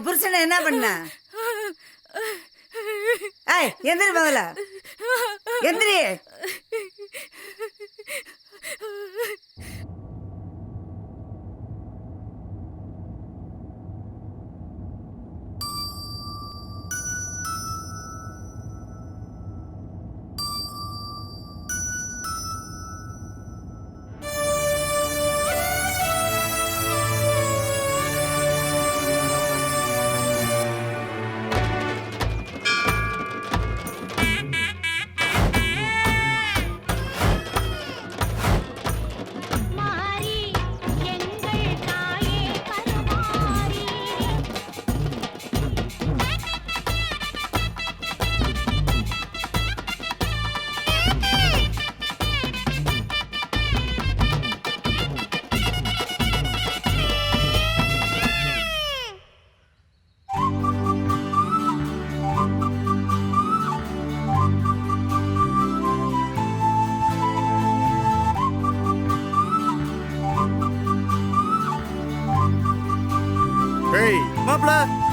உன் புருஷனை என்ன பண்ண? ஏய் எந்திரி முதல்ல. எந்திரி.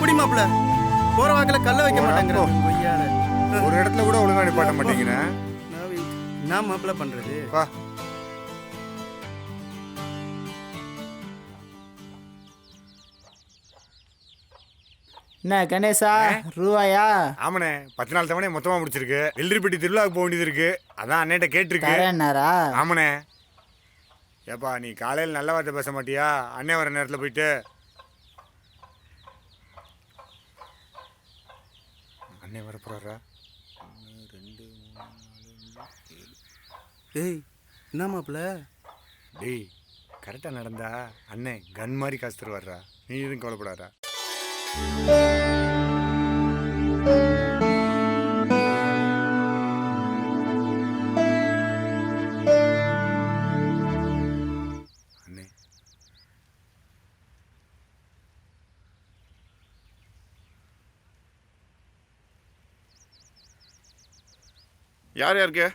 மாப்பிள குடி மாப்பிள போற வாக்குல கல்ல வைக்க மாட்டேங்கிற கொய்யால ஒரு இடத்துல கூட ஒழுங்கா நிப்பாட்ட மாட்டேங்கிறேன் என்ன மாப்பிள பண்றது? வா. என்ன கணேசா ரூபாயா? ஆமாண்ணே. பத்து நாள் தவணை மொத்தமா முடிச்சிருக்கு. வெள்ளரிப்பட்டி திருவிழாவுக்கு போக வேண்டியது இருக்கு. அதான் அண்ணேட்ட கேட்டிருக்கு. ஆமாண்ணே. ஏப்பா நீ காலையில் நல்ல வார்த்தை பேச மாட்டியா? அண்ணே வர நேரத்தில் போயிட்டு அண்ணே வர போறாரா ஏய் என்ன மாப்பிள? டேய் கரெக்டாக நடந்தா அண்ணே கன் மாதிரி காசு தருவாரா நீ எதுவும் கவலைப்படாதா யார் யாருக்கு?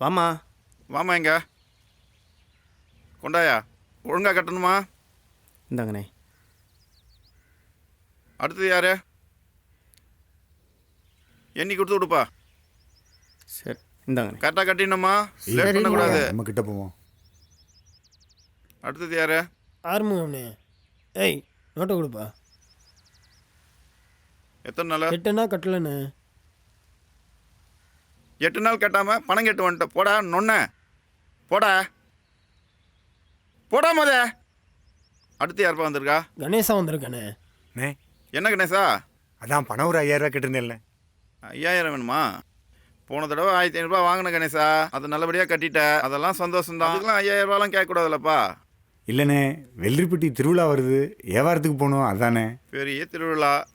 வாமா வாமா எங்க? கொண்டாயா ஒழுங்கா கட்டணுமா? இந்தாங்கண்ணே. அடுத்தது யாரு? எண்ணி கொடுத்து விடுப்பா. சரி இந்தாங்கண்ணே. கரெக்டாக கட்டிடணுமா? லேட் பண்ணக்கூடாது. நம்ம கிட்ட போவோம். அடுத்தது யாரு? ஆறுமுகம்ண்ணே. ஏய் நோட்டை கொடுப்பா. எத்தனை நாள்? எட்டுனா கட்டலண்ணே. எட்டு நாள் கட்டாம பணம் கட்டு வந்துட்ட. போடா நொன்ன போடா. போடா மொத. அடுத்து யாருப்பா வந்திருக்கா? கணேசா வந்திருக்கானே. அண்ணே என்ன கணேசா? அதான் பணம் ஒரு ஐயாயிரம் ரூபாய் கேட்டிருந்தேன்ல. ஐயாயிரம் வேணுமா? போன தடவை ஆயிரத்தி ஐநூறுபா வாங்கின கணேசா. அதை நல்லபடியாக கட்டிட்ட. அதெல்லாம் சந்தோஷம் தான் அதுக்கெல்லாம் ஐயாயிரம் ரூபாலாம் கேட்கக்கூடாதுல்லப்பா. இல்லைண்ணே வெள்ளரிப்பட்டி திருவிழா வருது. வியாபாரத்துக்கு போகணும் அதானே. பெரிய திருவிழா.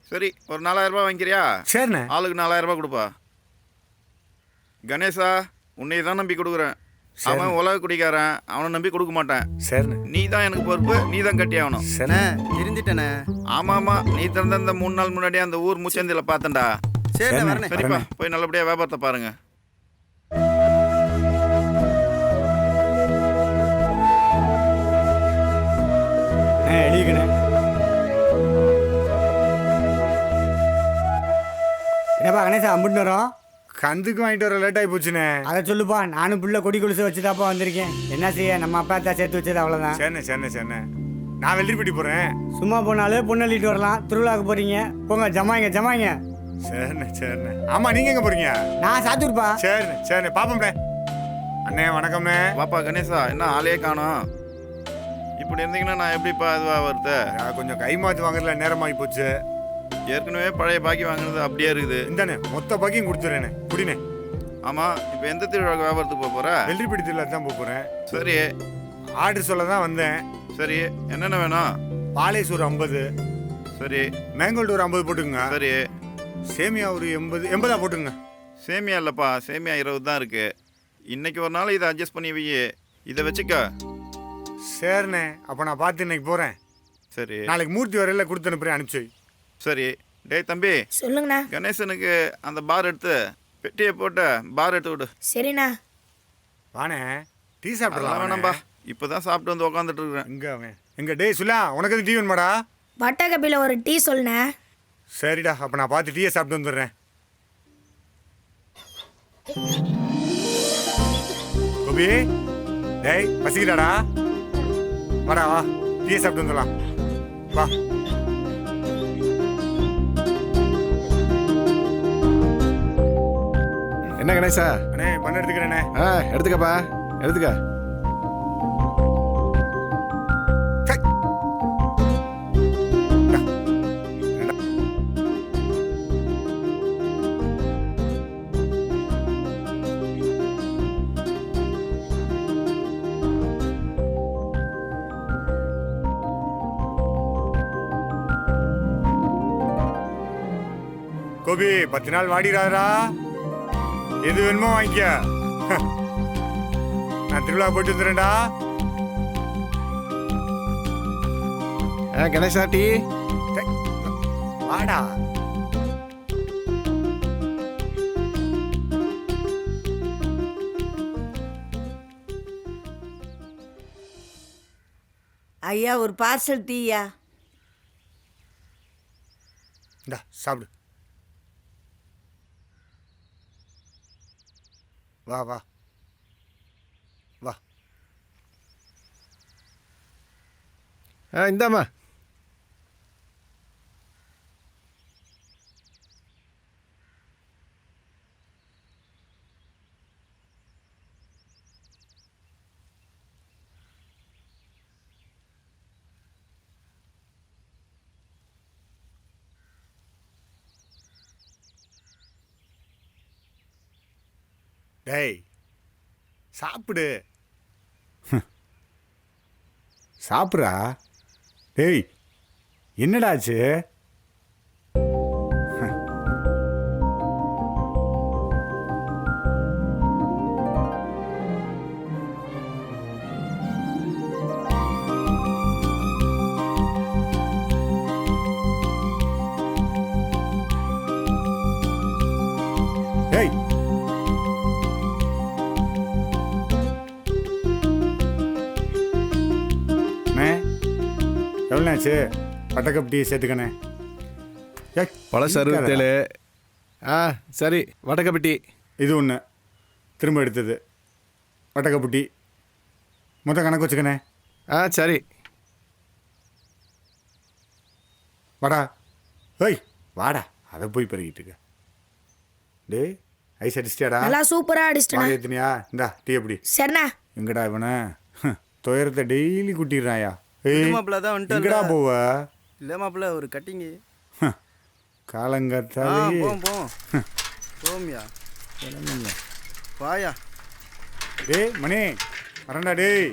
சரி ஒரு நாலாயிரம் ரூபாய் வாங்கிக்கிறியா? சரிண்ணே. ஆளுக்கு நாலாயிரம் ரூபாய் கொடுப்பா. கணேசா உன்னைய தான் நம்பி கொடுக்குறேன். அவன் உலக குடிக்காரன் அவனை நம்பி கொடுக்க மாட்டேன். சரிண்ணே நீ தான் எனக்கு பொறுப்பு நீ தான் கட்டி ஆகணும். சரிண்ணே அண்ணே திருந்திட்டண்ணே ஆமா ஆமா நீ திறந்த இந்த மூணு நாள் முன்னாடி அந்த ஊர் முச்சந்தில பார்த்தேன்டா. சரிண்ணே. வரண்ணே சரிப்பா. போய் நல்லபடியா வியாபாரத்தை பாருங்க. என்னப்பா கணேசா அம்பிட்டு வரோம்? கந்துக்கு வாங்கிட்டு வர லேட் ஆகி போச்சுண்ணே அதை சொல்லுப்பா நானும் புள்ள கொடி கொலுசு வச்சுதாப்பா வந்திருக்கேன். என்ன செய்ய நம்ம அப்பா தான் சேர்த்து வச்சது அவ்வளோதான் சரிண்ணே சரிண்ணே சரிண்ணே நான் வெள்ளரிப்பட்டி போகிறேன் சும்மா போனாலே பொண்ணு அள்ளிட்டு வரலாம். திருவிழாவுக்கு போறீங்க. போங்க ஜமாங்க ஜமாங்க சரிண்ணே சரிண்ணே ஆமாம் நீங்கள் எங்கே போகிறீங்க நான் சாத்தூர்ப்பா. சரிண்ணே சரிண்ணே பாப்போம்ண்ணே அண்ணே வணக்கம்ண்ணே. வாப்பா கணேசா என்ன ஆளே காணோம். இப்படி இருந்தீங்கன்னா நான் எப்படிப்பா இதுவா வருது நான் கொஞ்சம் கை மாற்றி வாங்குறதுல நேரமாகி போச்சு. ஏற்கனவே பழைய பாக்கி வாங்கினது அப்படியே இருக்குது. இந்தாண்ணே மொத்த பாக்கியும் கொடுத்துறேண்ணே குடிண்ணே ஆமா இப்போ எந்த திருவிழாக்கு வியாபாரத்துக்கு போக போற? வெள்ளரிப்பட்டி திருவிழா தான் போக போகிறேன் சரி. ஆர்டர் சொல்ல தான் வந்தேன். சரி என்னென்ன வேணும்? பாலேஸ் ஒரு ஐம்பது. சரி. மேங்கோல்டு ஒரு ஐம்பது போட்டுங்க சரி. சேமியா ஒரு எண்பது எண்பதா போட்டுங்க சேமியா இல்லைப்பா சேமியா இருபது தான் இருக்கு. இன்னைக்கு ஒரு நாள் இதை அட்ஜஸ்ட் பண்ணி வை. இதை வச்சுக்க. சரிண்ணே அப்போ நான் பார்த்து இன்னைக்கு போகிறேன் சரி. நாளைக்கு மூர்த்தி வரையில் கொடுத்து அனுப்புறேன் அனுப்பிச்சு. சரி. டேய் தம்பி. சொல்லுங்கண்ணா. கணேசனுக்கு அந்த பார் எடுத்து பெட்டியை போட்டு பார் எடுத்து விடு. சரிண்ணா. வானே டீ சாப்பிடலாம் வேணாம்பா. இப்போ தான் சாப்பிட்டு வந்து உக்காந்துட்டு இருக்கிறேன். எங்க அவன் எங்க டேய் சுலா உனக்கு எதுவும் டீ வேணுமாடா? வட்ட கப்பியில் ஒரு டீ சொல்லுண்ணே. சரிடா அப்போ நான் பார்த்து டீயை சாப்பிட்டு வந்துடுறேன். கோபி டேய் பசிக்கிறாடா வாடா வா. டீயை சாப்பிட்டு வந்துடலாம். வா. என்ன கணேசா? அண்ணே பண்ண எடுத்துக்கிறேண்ணே ஆ எடுத்துக்கப்பா. எடுத்துக்க. கோபி பத்து நாள் வாடிடாதடா எது வேணுமோ வாங்கிக்க. நான் திருவிழா போயிட்டு வந்துடுறேன்டா. ஆ கணேசா டீ டேய், வாடா. ஐயா ஒரு பார்சல் டீயா இந்தா சாப்பிடு. வா வா. வா. ஆ இந்தாம்மா. டேய் சாப்பிடு. சாப்பிட்றா? டேய் என்னடா எவ்வளோ ஆச்சு பட்டக்கப் டீ சேர்த்துக்கண்ணே. ஏய், பழசரு ஆ சரி வடக்கப்பட்டி இது ஒன்று திரும்ப எடுத்தது. வட்டக்கப்பு டீ மொத்தம் கணக்கு வச்சுக்கண்ணே. ஆ சரி. வாடா. ஏய் வாடா. அதை போய் பெருகிட்டு இருக்க. டேய் ஐஸ் அடிச்சிட்டியாடா? நல்லா சூப்பராக அடிச்சிட்டேண்ணா வாங்கியத்தினியா இந்தா டீ எப்படி சரிண்ணா. எங்கடா இவனை? ஹம், துயரத்தை டெய்லி குட்டிடுறாயா? மாப்பிள்ள தான். எங்கடா போவ? இல்லை மாப்பிள்ள ஒரு கட்டிங்கு. ஆ காலங்கத்தாலே போம் போம் போம்யா வாயா. டேய் மணி வரண்டா டேய்.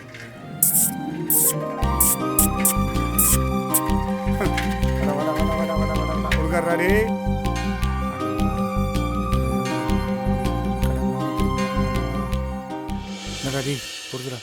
கொடுக்கறா டேய். என்னடா டேய் கொடுக்குறா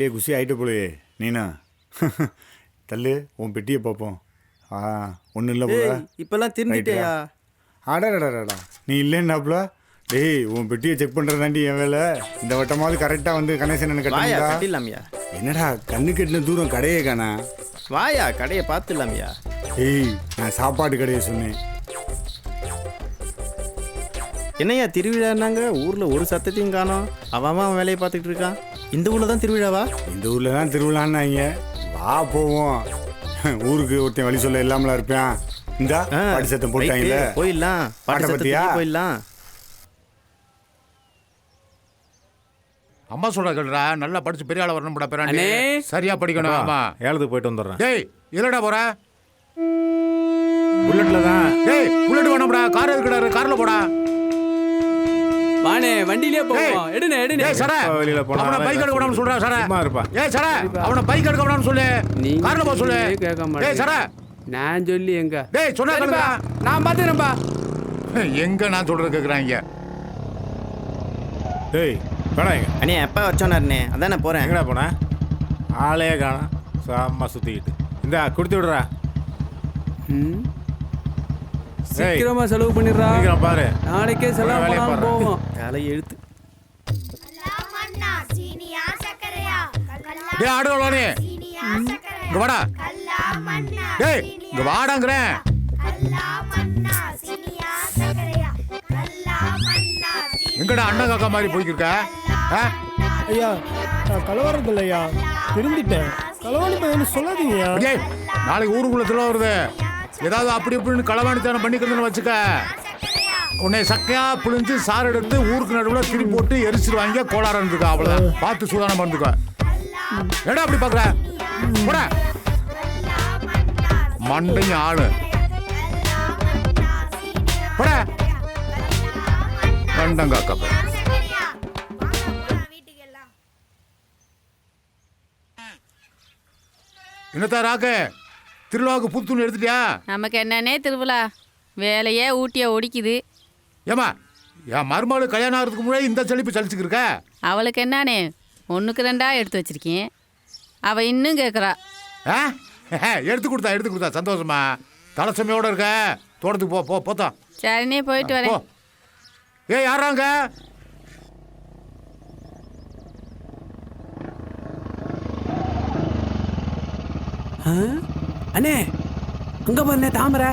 காலையிலேயே குசி ஆகிட்டு போலையே நீனா? தள்ளு உன் பெட்டியை பார்ப்போம். ஆ ஒன்றும் இல்லை போல. இப்பெல்லாம் திருந்திட்டேயா அடடடடா நீ இல்லைன்னாப்ல டேய் உன் பெட்டியை செக் பண்ணுறதாண்டி என் வேலை. இந்த வட்டமாவது கரெக்டாக வந்து கணேசன் எனக்கு கட்டிடலாமியா. என்னடா கண்ணு கட்டின தூரம் கடையே காணா? வாயா கடையை பார்த்துடலாமியா. ஏய் நான் சாப்பாடு கடையை சொன்னேன். என்னய்யா திருவிழான்னாங்க? ஊர்ல ஒரு சத்தத்தையும் காணோம். அவன் அவன் வேலையை பார்த்துக்கிட்டு இருக்கான். இந்த ஊர்ல தான் திருவிழாவா? இந்த ஊரில் தான் திருவிழான்னாங்க. வா போவோம். ஊருக்கு ஒருத்தன் வழி சொல்ல இல்லாமலா இருப்பேன். இந்தா பாட்டு சத்தம் போட்டாங்கல்ல. போயிடலாம். பாட்டை பத்தியா? போயிடலாம். அம்மா சொல்ற கேளுடா நல்லா படிச்சு பெரிய ஆளா வரணும் படா அண்ணே. சரியா படிக்கணும். ஆமா. ஏலத்துக்கு போயிட்டு வந்துடுறேன். டேய் இல்லடா போற. புல்லட்டில் தான். டேய் புல்லட் வேணாம்டா. கார் எதுக்குடா கார்ல போடா. வாணே வண்டியிலே போவோம். எடுனே எடுனே. ஏய் சட. எப்ப வெளியில போனா அவனை பைக் எடுக்க வேணாம்னு சொல்றா சும்மா இருப்பா. ஏய் சட. அவனை பைக் எடுக்க வேணாம்னு சொல்லு. கார்ல போ சொல்லு. கேட்க ஏய் சட. நான் சொல்லி எங்க? டேய் சொன்னா கேளுடா நான் பாத்துக்கிறேன்பா. எங்க நான் சொல்றது கேக்குறாங்க? டேய் எங்க அண்ணே எப்போ வச்சோன்னாருண்ணே அதான் நான் போகிறேன் எங்கடா போன? ஆளே காணோம். சாமா சுற்றிக்கிட்டு இந்தா கொடுத்து விடுறா. சீக்கிரமா செலவு பண்ணிடுறா. பாரு. நாளைக்கே செலவு பண்ணாலும். போவோம். தலை எழுத்து. டேய் ஆடுவானே இங்க வாடா. டேய் இங்க வாடாங்கறேன் எங்கடா அண்ணன் காக்கா மாதிரி போய்க்கிருக்க ஆ? ஐயா நான் கலவரது இல்லையா பையன் சொல்லாதீங்கய்யா டேய் நாளைக்கு ஊருக்குள்ள திருவிழா வருது. ஏதாவது அப்படி இப்படின்னு களவாணித்தனம் பண்ணிக்கிறதுன்னு வச்சுக்க. உன்னை சக்கையா புழிஞ்சு சார் எடுத்து ஊருக்கு நடுவில் திரி போட்டு எரிச்சிருவாங்க கோளாறு இருந்துக்க அவ்வளோதான் பார்த்து சூதானம் பண்ணுக்க. ஏடா அப்படி பார்க்குற போட. மண்டையும் ஆளு. போட. கண்டங்காக்கா என்னத்தா ராக்கு திருவிழாவுக்கு புத்துணி எடுத்துட்டியா? நமக்கு என்னன்னே திருவிழா. வேலையே ஊட்டிய ஒடிக்குது. ஏமா என் மருமகள் கல்யாணம் ஆகிறதுக்கு முன்னாடி இந்த செழிப்பு சலிச்சுக்கிருக்க அவளுக்கு என்னன்னே? ஒன்றுக்கு ரெண்டா எடுத்து வச்சிருக்கேன். அவ இன்னும் கேட்குறா ஆ? எடுத்து கொடுத்தா எடுத்து கொடுத்தா சந்தோஷமா? தலைச்சமையோட இருக்க? தோட்டத்துக்கு போ போ போத்தா. சரினே போயிட்டு வரேன். ஏய் யாராங்க அண்ணே அங்க பாருண்ணே தாமரை.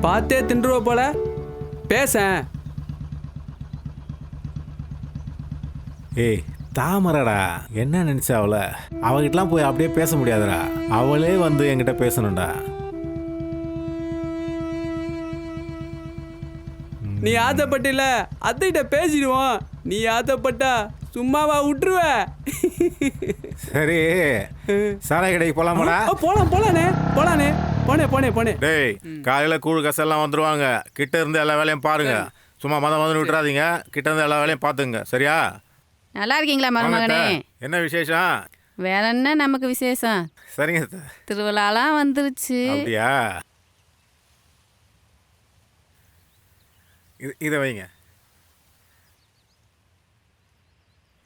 பார்த்தே தின்றுவ போல. பேசேன் ஏய் தாமரடா என்ன நினைச்சா அவள? அவகிட்டலாம் போய் அப்படியே பேச முடியாதுடா. அவளே வந்து என்கிட்ட பேசணும்டா. நீ ஆசைப்பட்டில அத்தைகிட்ட பேசிடுவோம். நீ ஆசைப்பட்டா சும்மாவா விட்டுருவ சரி. சாராய கடைக்கு போலாமாடா போலாம் போலானே போலானே போனே போனே போனே டேய் காலையில கூழ் கசெல்லாம் வந்துருவாங்க. கிட்ட இருந்து எல்லா வேலையும் பாருங்க. சும்மா மத மதம் விட்டுறாதீங்க. கிட்ட இருந்து எல்லா வேலையும் பார்த்துங்க சரியா? நல்லா இருக்கீங்களா மருமகனே. என்ன விசேஷம்? வேற என்ன நமக்கு விசேஷம்? சரிங்க. திருவிழாலாம் வந்துருச்சு. அப்படியா? இது இதை வைங்க.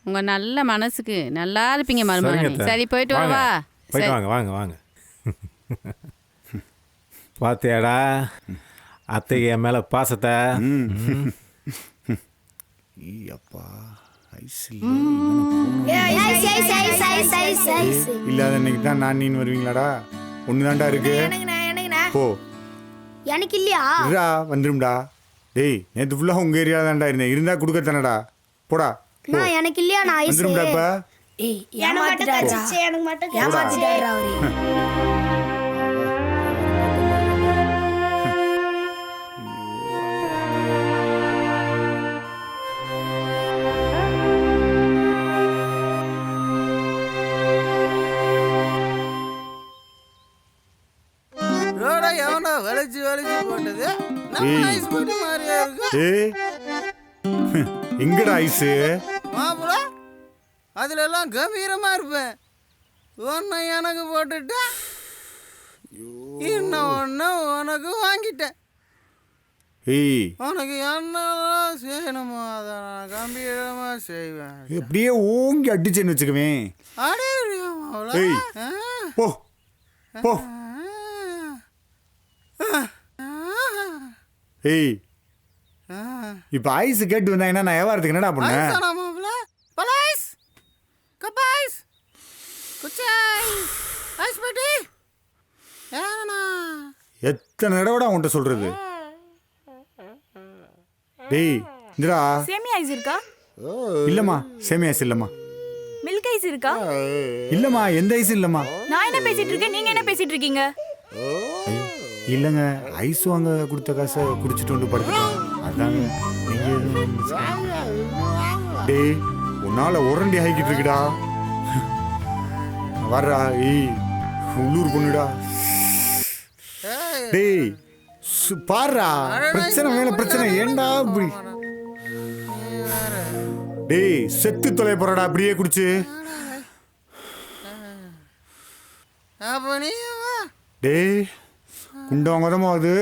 உங்க நல்ல மனசுக்கு நல்லா இருப்பீங்க மருமகனே. சரி போயிட்டு வாங்க. வரவா போயிட்டு சரி. வாங்க வாங்க வாங்க. பாத்தியாடா? அத்தைக்கு என் மேல பாசத்தை ம். இல்லாத இன்னைக்கு தான் நான் நீன்னு வருவீங்களாடா? ஒன்று தான்டா இருக்கு? போ. எனக்கு இல்லையா? இருடா வந்துரும்டா டேய் நேற்று ஃபுல்லாக உங்கள் ஏரியா தான்டா இருந்தேன். இருந்தா கொடுக்கத்தானடா போடா. போ. நான் எனக்கு இல்லையா நான் வந்துரும்டா இப்ப எனக்கு மட்டும் ஏய். ஏய். எங்கடா ஐஸு மாப்பிள அதுல எல்லாம் கம்பீரமா இருப்பேன். ஒன்னு எனக்கு போட்டுட்டா இன்னும் ஒன்று உனக்கு வாங்கிட்டேன். ஏய். உனக்கு என்னெல்லாம் செய்யணுமோ அதை நான் கம்பீரமா செய்வேன். அப்படியே ஓங்கி அடிச்சேன்னு வச்சுக்குவேன் அடே ஏய். போ. போ. ஏய் இப்போ ஐஸ் கேட்டு வந்தாங்கன்னா நான் வியாபாரத்துக்கு என்னடா பண்ணேன் பலாய்ஸ் கப்பாய்ஸ் குச்சாய் ஐஸ் பெட்டி. ஏனா எத்தனை தடவைடா உன்கிட்ட சொல்றது? டேய் இந்தடா. சேமியா ஐஸ் இருக்கா? இல்லம்மா சேமியா ஐஸ் இல்லம்மா. மில்க் ஐஸ் இருக்கா? இல்லம்மா எந்த ஐஸ் இல்லம்மா? நான் என்ன என்ன பேசிட்டு இருக்கேன்? நீங்க என்ன பேசிட்டு இருக்கீங்க? இல்லைங்க ஐஸ் வாங்க கொடுத்த காசை குடிச்சிட்டு வந்து படுத்துட்டோம். அதாங்க நீங்க எதுவும் டேய் உன்னால உரண்டி ஆகிக்கிட்டு இருக்குடா. வர்றா ஏய் உள்ளூர் பொண்ணுடா. டேய் பாருடா பிரச்சனை மேல பிரச்சனை. ஏன்டா இப்படி? டேய் செத்து தொலை போறடா அப்படியே குடிச்சு. அப்ப நீ அது.